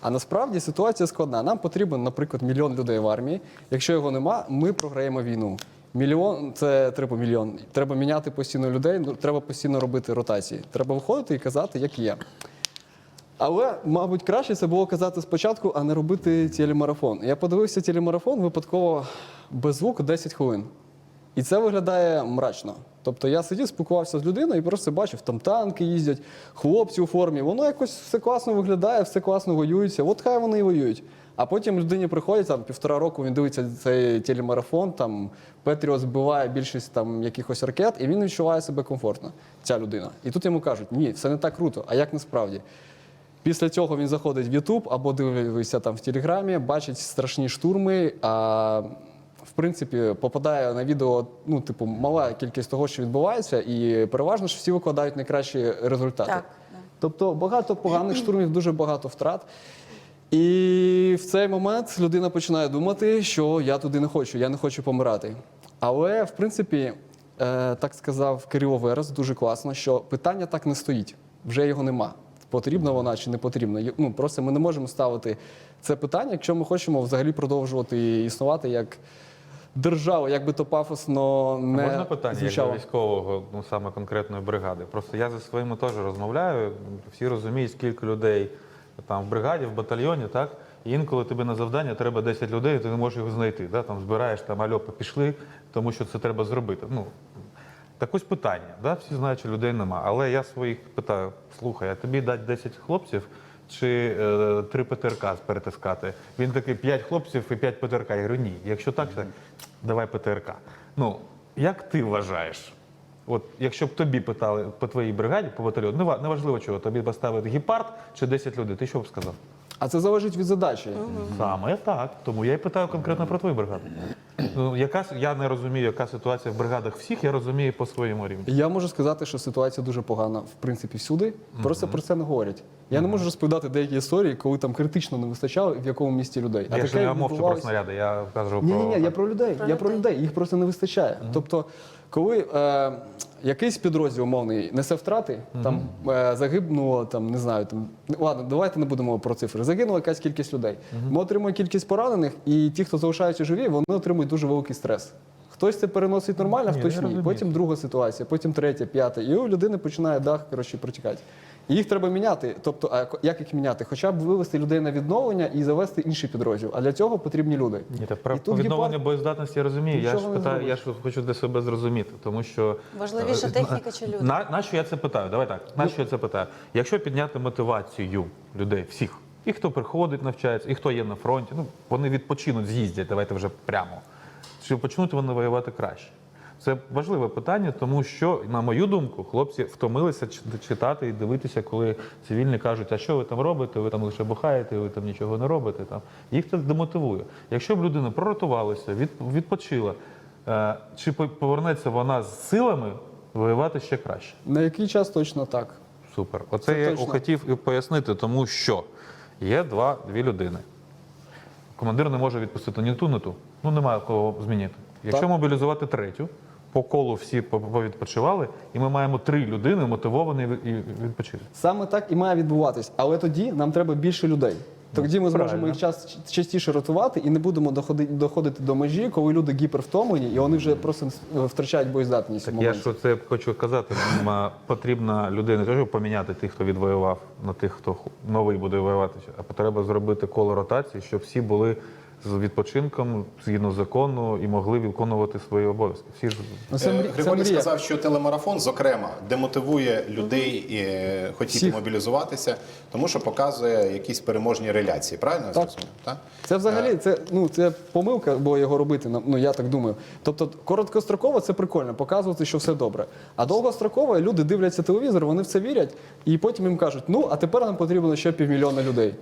А насправді ситуація складна. Нам потрібен, наприклад, мільйон людей в армії. Якщо його нема, ми програємо війну. Мільйон це треба мільйон. Треба міняти постійно людей, ну, треба постійно робити ротації. Треба виходити і казати, як є. Але, мабуть, краще це було казати спочатку, а не робити телемарафон. Я подивився телемарафон випадково без звуку 10 хвилин. І це виглядає мрачно. Тобто я сидів, спілкувався з людиною і просто бачив, там танки їздять, хлопці у формі. Воно якось все класно виглядає, все класно воюється. От хай вони і воюють. А потім людині приходять там півтора року, він дивиться цей телемарафон, там Петріот збиває більшість там якихось ракет, і він відчуває себе комфортно, ця людина. І тут йому кажуть, ні, все не так круто, а як насправді? Після цього він заходить в Ютуб або дивиться там в Телеграмі, бачить страшні штурми. А в принципі попадає на відео, ну, типу, мала кількість того, що відбувається, і переважно ж всі викладають найкращі результати. Так. Тобто багато поганих штурмів, дуже багато втрат. І в цей момент людина починає думати, що я туди не хочу, я не хочу помирати. Але, в принципі, е, так сказав Кирило Верес, дуже класно, що питання так не стоїть, вже його нема. Потрібна вона чи не потрібна. Ну, просто ми не можемо ставити це питання, якщо ми хочемо взагалі продовжувати існувати як держава, як би то пафосно не Можна питання як звучало. до військового, ну саме конкретної бригади. Просто я зі своїми теж розмовляю. Всі розуміють, скільки людей там в бригаді, в батальйоні, так? І інколи тобі на завдання треба 10 людей, ти не можеш його знайти. Да? Там збираєш там альопи пішли, тому що це треба зробити. Ну, так ось питання. Да? Всі знають, що людей нема. Але я своїх питаю: слухай, а тобі дати 10 хлопців чи е, три ПТРК перетискати? Він такий п'ять хлопців і п'ять ПТРК. Я говорю, ні. Якщо так, то давай ПТРК. Ну, як ти вважаєш? От якщо б тобі питали по твоїй бригаді, по батальйону, неважливо чого, тобі поставити гепард чи 10 людей, ти що б сказав? А це залежить від задачі. Саме так. Тому я і питаю конкретно про твою бригаду. Ну, яка, я не розумію, яка ситуація в бригадах всіх, я розумію по своєму рівню. Я можу сказати, що ситуація дуже погана, в принципі, всюди. Просто про це не говорять. Я не можу розповідати деякі історії, коли там критично не вистачало в якому місті людей. я ж не мовчу про відбувалося- снаряди, я кажу Ні, про. ні, ні, я про людей. Про я про людей. людей. Їх просто не вистачає. Тобто, коли е, якийсь підрозділ умовний несе втрати, там е, загибнуло, там не знаю, там ладно, давайте не будемо про цифри. Загинула якась кількість людей. Ми отримуємо кількість поранених, і ті, хто залишаються живі, вони отримують дуже великий стрес. Хтось це переносить нормально, Ні, хтось я ні. розумію. Потім друга ситуація, потім третя, п'ята. І у людини починає дах коротше протікати. Їх треба міняти. Тобто, а як їх міняти? Хоча б вивести людей на відновлення і завести інший підрозділ. А для цього потрібні люди. Ні, та про І відновлення гепард- боєздатності я розумію. Я ж питаю, я ж хочу для себе зрозуміти, тому що Важливіше е, техніка чи люди? На, на що я це питаю? Давай так. На що я це питаю? Якщо підняти мотивацію людей, всіх, і хто приходить, навчається, і хто є на фронті, ну вони відпочинуть, з'їздять, давайте вже прямо. Чи почнуть вони воювати краще? Це важливе питання, тому що, на мою думку, хлопці втомилися чи- читати і дивитися, коли цивільні кажуть, а що ви там робите? Ви там лише бухаєте, ви там нічого не робите. Там їх це демотивує. Якщо б людина проротувалася, від, відпочила, е, чи повернеться вона з силами воювати ще краще? На який час точно так. Супер. Оце Це я точно. хотів і пояснити, тому що є два, дві людини. Командир не може відпустити ні ту, ні ту. Ну немає кого змінити. Якщо Так. мобілізувати третю, по колу всі по- повідпочивали, і ми маємо три людини мотивовані і відпочити. Саме так і має відбуватись. Але тоді нам треба більше людей. Тоді ми зможемо їх час частіше ротувати і не будемо доходити, доходити до межі, коли люди гіпервтомлені, і вони вже просто е, втрачають боєздатність. Так я ж оце хочу казати. Нам а, потрібна людина, не щоб поміняти тих, хто відвоював, на тих, хто новий буде воювати, а треба зробити коло ротації, щоб всі були з відпочинком згідно закону і могли виконувати свої обов'язки. Всі ж Ну, це, Е, мрі- це Григорій мрія. сказав, що телемарафон, зокрема, демотивує людей е, хотіти Всіх. мобілізуватися, тому що показує якісь переможні реляції. Правильно я Так. зрозумів? Так? Це взагалі це, ну, це помилка, бо його робити, ну, ну я так думаю. Тобто, короткостроково це прикольно, показувати, що все добре. А довгостроково люди дивляться телевізор, вони в це вірять, і потім їм кажуть: ну, а тепер нам потрібно ще півмільйона людей.